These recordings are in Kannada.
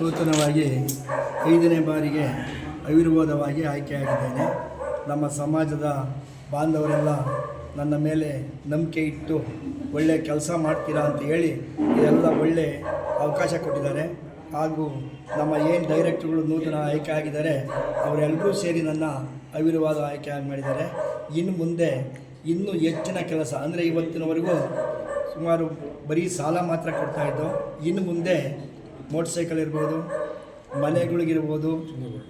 ನೂತನವಾಗಿ ಐದನೇ ಬಾರಿಗೆ ಅವಿರ್ವಾದವಾಗಿ ಆಯ್ಕೆಯಾಗಿದ್ದೇನೆ. ನಮ್ಮ ಸಮಾಜದ ಬಾಂಧವರೆಲ್ಲ ನನ್ನ ಮೇಲೆ ನಂಬಿಕೆ ಇಟ್ಟು ಒಳ್ಳೆಯ ಕೆಲಸ ಮಾಡ್ತೀರಾ ಅಂತ ಹೇಳಿ ಇದೆಲ್ಲ ಒಳ್ಳೆ ಅವಕಾಶ ಕೊಟ್ಟಿದ್ದಾರೆ. ಹಾಗೂ ನಮ್ಮ ಏನು ಡೈರೆಕ್ಟ್ರುಗಳು ನೂತನ ಆಯ್ಕೆ ಆಗಿದ್ದಾರೆ, ಅವರೆಲ್ಲರೂ ಸೇರಿ ನನ್ನ ಅವಿರ್ವಾದ ಆಯ್ಕೆ ಮಾಡಿದ್ದಾರೆ. ಇನ್ನು ಮುಂದೆ ಇನ್ನೂ ಹೆಚ್ಚಿನ ಕೆಲಸ, ಅಂದರೆ ಇವತ್ತಿನವರೆಗೂ ಸುಮಾರು ಬರೀ ಸಾಲ ಮಾತ್ರ ಕೊಡ್ತಾಯಿದ್ದು ಇನ್ನು ಮುಂದೆ ಮೋಟ್ರ್ ಸೈಕಲ್ ಇರ್ಬೋದು, ಮನೆಗಳಿಗಿರ್ಬೋದು,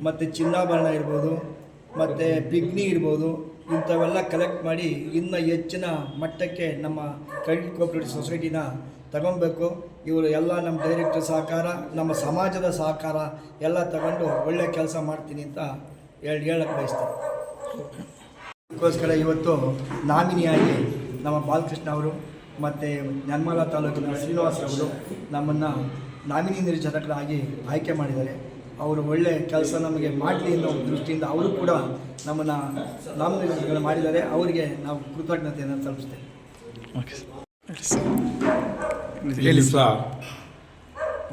ಮತ್ತು ಚಿನ್ನಾಭರಣ ಇರ್ಬೋದು, ಮತ್ತು ಪಿಗ್ನಿ ಇರ್ಬೋದು, ಇಂಥವೆಲ್ಲ ಕಲೆಕ್ಟ್ ಮಾಡಿ ಇನ್ನು ಹೆಚ್ಚಿನ ಮಟ್ಟಕ್ಕೆ ನಮ್ಮ ಕ್ರೆಡಿಟ್ ಕೋಆಪರೇಟಿವ್ ಸೊಸೈಟಿನ ತಗೊಬೇಕು. ಇವರು ಎಲ್ಲ ನಮ್ಮ ಡೈರೆಕ್ಟರ್ ಸಹಕಾರ, ನಮ್ಮ ಸಮಾಜದ ಸಹಕಾರ ಎಲ್ಲ ತಗೊಂಡು ಒಳ್ಳೆಯ ಕೆಲಸ ಮಾಡ್ತೀನಿ ಅಂತ ಹೇಳಿ ಹೇಳಕ್ಕೆ ಬಯಸ್ತೀನಿ. ಅದಕ್ಕೋಸ್ಕರ ಇವತ್ತು ನಾಮಿನಿಯಾಗಿ ನಮ್ಮ ಬಾಲಕೃಷ್ಣ ಅವರು ಮತ್ತು ನಿರ್ಮಲಾ ತಾಲೂಕಿನ ಶ್ರೀನಿವಾಸರವರು ನಮ್ಮನ್ನು ನಾಮಿನಿ ನಿರ್ಜನಕರಾಗಿ ಆಯ್ಕೆ ಮಾಡಿದ್ದಾರೆ. ಅವರು ಒಳ್ಳೆ ಕೆಲಸ ನಮಗೆ ಮಾಡಲಿ ಅನ್ನೋ ದೃಷ್ಟಿಯಿಂದ ಅವರು ಕೂಡ ನಮ್ಮನ್ನು ನಾಮನಿರ್ದೇಶನ ಮಾಡಿದ್ದಾರೆ. ಅವರಿಗೆ ನಾವು ಕೃತಜ್ಞತೆಯನ್ನು ತಲುಪಿಸ್ತೇವೆ ಹೇಳಿ ಸಹ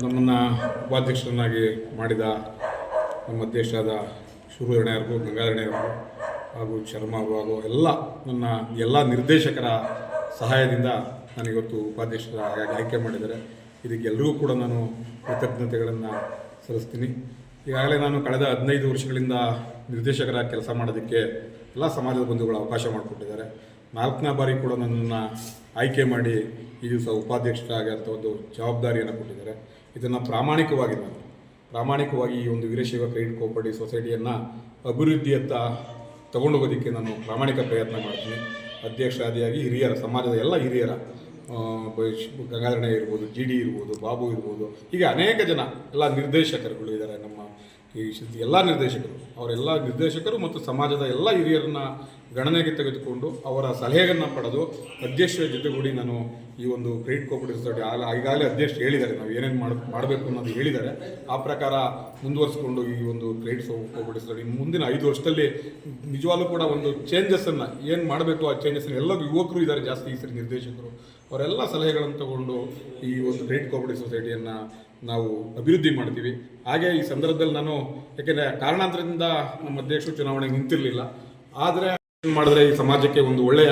ನಮ್ಮನ್ನು ಉಪಾಧ್ಯಕ್ಷರನ್ನಾಗಿ ಮಾಡಿದ ನಮ್ಮ ದೇಶದ ಶುರುಹರಣೆಯವ್ರಿಗೂ ಗಂಗಾಧರಣೆಯವರು ಹಾಗೂ ಶರ್ಮ ಅವರು ಹಾಗೂ ಎಲ್ಲ ನನ್ನ ಎಲ್ಲ ನಿರ್ದೇಶಕರ ಸಹಾಯದಿಂದ ನನಗಿವತ್ತು ಉಪಾಧ್ಯಕ್ಷರ ಆಗಿ ಆಯ್ಕೆ ಮಾಡಿದ್ದಾರೆ. ಇದಕ್ಕೆಲ್ಲರಿಗೂ ಕೂಡ ನಾನು ಕೃತಜ್ಞತೆಗಳನ್ನು ಸಲ್ಲಿಸ್ತೀನಿ. ಈಗಾಗಲೇ ನಾನು ಕಳೆದ ಹದಿನೈದು ವರ್ಷಗಳಿಂದ ನಿರ್ದೇಶಕರ ಕೆಲಸ ಮಾಡೋದಕ್ಕೆ ಎಲ್ಲ ಸಮಾಜದ ಬಂಧುಗಳು ಅವಕಾಶ ಮಾಡಿಕೊಟ್ಟಿದ್ದಾರೆ. ನಾಲ್ಕನೇ ಬಾರಿ ಕೂಡ ನನ್ನನ್ನು ಆಯ್ಕೆ ಮಾಡಿ ಈ ದಿವಸ ಉಪಾಧ್ಯಕ್ಷರಾಗಿ ಅಂತ ಒಂದು ಜವಾಬ್ದಾರಿಯನ್ನು ಕೊಟ್ಟಿದ್ದಾರೆ. ಇದನ್ನು ಪ್ರಾಮಾಣಿಕವಾಗಿ ನಾನು, ಪ್ರಾಮಾಣಿಕವಾಗಿ ಈ ಒಂದು ವೀರಶೈವ ಕ್ರೆಡಿಟ್ ಕೋಆಪರೇಟಿವ್ ಸೊಸೈಟಿಯನ್ನು ಅಭಿವೃದ್ಧಿಯತ್ತ ತಗೊಂಡೋಗೋದಕ್ಕೆ ನಾನು ಪ್ರಾಮಾಣಿಕ ಪ್ರಯತ್ನ ಮಾಡ್ತೀನಿ. ಅಧ್ಯಕ್ಷರಾದಿಯಾಗಿ ಹಿರಿಯರ, ಸಮಾಜದ ಎಲ್ಲ ಹಿರಿಯರ ಗಂಗಾಧರಣ್ಣ ಇರ್ಬೋದು, ಜಿ ಡಿ ಇರ್ಬೋದು, ಬಾಬು ಇರ್ಬೋದು, ಹೀಗೆ ಅನೇಕ ಜನ ಎಲ್ಲ ನಿರ್ದೇಶಕರುಗಳು ಇದ್ದಾರೆ ನಮ್ಮ ಈ ಎಲ್ಲ ನಿರ್ದೇಶಕರು. ಅವರೆಲ್ಲ ನಿರ್ದೇಶಕರು ಮತ್ತು ಸಮಾಜದ ಎಲ್ಲ ಹಿರಿಯರನ್ನ ಗಣನೆಗೆ ತೆಗೆದುಕೊಂಡು ಅವರ ಸಲಹೆಯನ್ನು ಪಡೆದು ಅಧ್ಯಕ್ಷರ ಜೊತೆಗೂಡಿ ನಾನು ಈ ಒಂದು ಕ್ರೆಡಿಟ್ ಕೋಪರೇಟಿವ್ ಸೊಸೈಟಿ ಈಗಾಗಲೇ ಅಧ್ಯಕ್ಷ ಹೇಳಿದ್ದಾರೆ, ನಾವು ಏನೇನು ಮಾಡ, ಮಾಡಬೇಕು ಅನ್ನೋದು ಹೇಳಿದ್ದಾರೆ. ಆ ಪ್ರಕಾರ ಮುಂದುವರಿಸಿಕೊಂಡು ಈ ಒಂದು ಕ್ರೆಡಿಟ್ ಕೋಪರೇಟಿವ್ ಸೊಸೈಟಿ ಮುಂದಿನ ಐದು ವರ್ಷದಲ್ಲಿ ನಿಜವಾಗ್ಲೂ ಕೂಡ ಒಂದು ಚೇಂಜಸ್ಸನ್ನು ಏನು ಮಾಡಬೇಕು ಆ ಚೇಂಜಸ್ಸನ್ನು ಎಲ್ಲ ಯುವಕರು ಇದ್ದಾರೆ ಜಾಸ್ತಿ ಈ ಸರಿ ನಿರ್ದೇಶಕರು. ಅವರೆಲ್ಲ ಸಲಹೆಗಳನ್ನು ತಗೊಂಡು ಈ ಒಂದು ಕ್ರೆಡಿಟ್ ಕೋಪರೇಟಿವ್ ಸೊಸೈಟಿಯನ್ನು ನಾವು ಅಭಿವೃದ್ಧಿ ಮಾಡ್ತೀವಿ. ಹಾಗೆ ಈ ಸಂದರ್ಭದಲ್ಲಿ ನಾನು, ಯಾಕೆಂದರೆ ಕಾರಣಾಂತರದಿಂದ ನಮ್ಮ ಅಧ್ಯಕ್ಷರು ಚುನಾವಣೆಗೆ ನಿಂತಿರಲಿಲ್ಲ. ಆದರೆ ಮಾಡಿದ್ರೆ ಈ ಸಮಾಜಕ್ಕೆ ಒಂದು ಒಳ್ಳೆಯ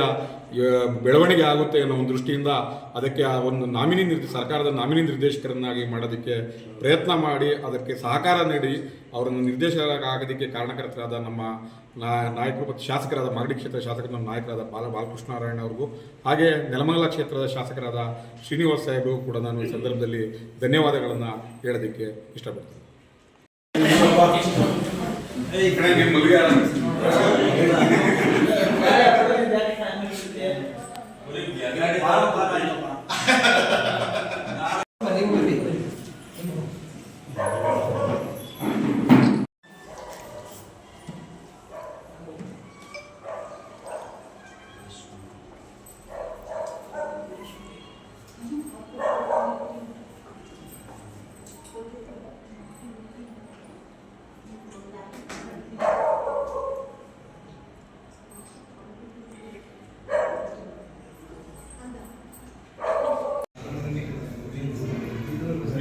ಬೆಳವಣಿಗೆ ಆಗುತ್ತೆ ಅನ್ನೋ ಒಂದು ದೃಷ್ಟಿಯಿಂದ ಅದಕ್ಕೆ ಆ ಒಂದು ನಾಮಿನಿ ನಿರ್ದೇಶ ಸರ್ಕಾರದ ನಾಮಿನಿ ನಿರ್ದೇಶಕರನ್ನಾಗಿ ಮಾಡೋದಕ್ಕೆ ಪ್ರಯತ್ನ ಮಾಡಿ, ಅದಕ್ಕೆ ಸಹಕಾರ ನೀಡಿ, ಅವರನ್ನು ನಿರ್ದೇಶಕರಾಗೋದಕ್ಕೆ ಕಾರಣಕರ್ತರಾದ ನಮ್ಮ ನಾಯಕರು ಮತ್ತು ಶಾಸಕರಾದ ಮಾಗಡಿ ಕ್ಷೇತ್ರದ ಶಾಸಕರ, ನಮ್ಮ ನಾಯಕರಾದ ಬಾಲ ಬಾಲಕೃಷ್ಣ ನಾರಾಯಣ ಅವ್ರಿಗೂ, ಹಾಗೆ ನೆಲಮಂಗಲ ಕ್ಷೇತ್ರದ ಶಾಸಕರಾದ ಶ್ರೀನಿವಾಸ್ ಸಾಹೇಬ್ರಿಗೂ ಕೂಡ ನಾನು ಈ ಸಂದರ್ಭದಲ್ಲಿ ಧನ್ಯವಾದಗಳನ್ನು ಹೇಳೋದಕ್ಕೆ ಇಷ್ಟಪಡ್ತೀನಿ. levaram para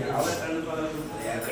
يعني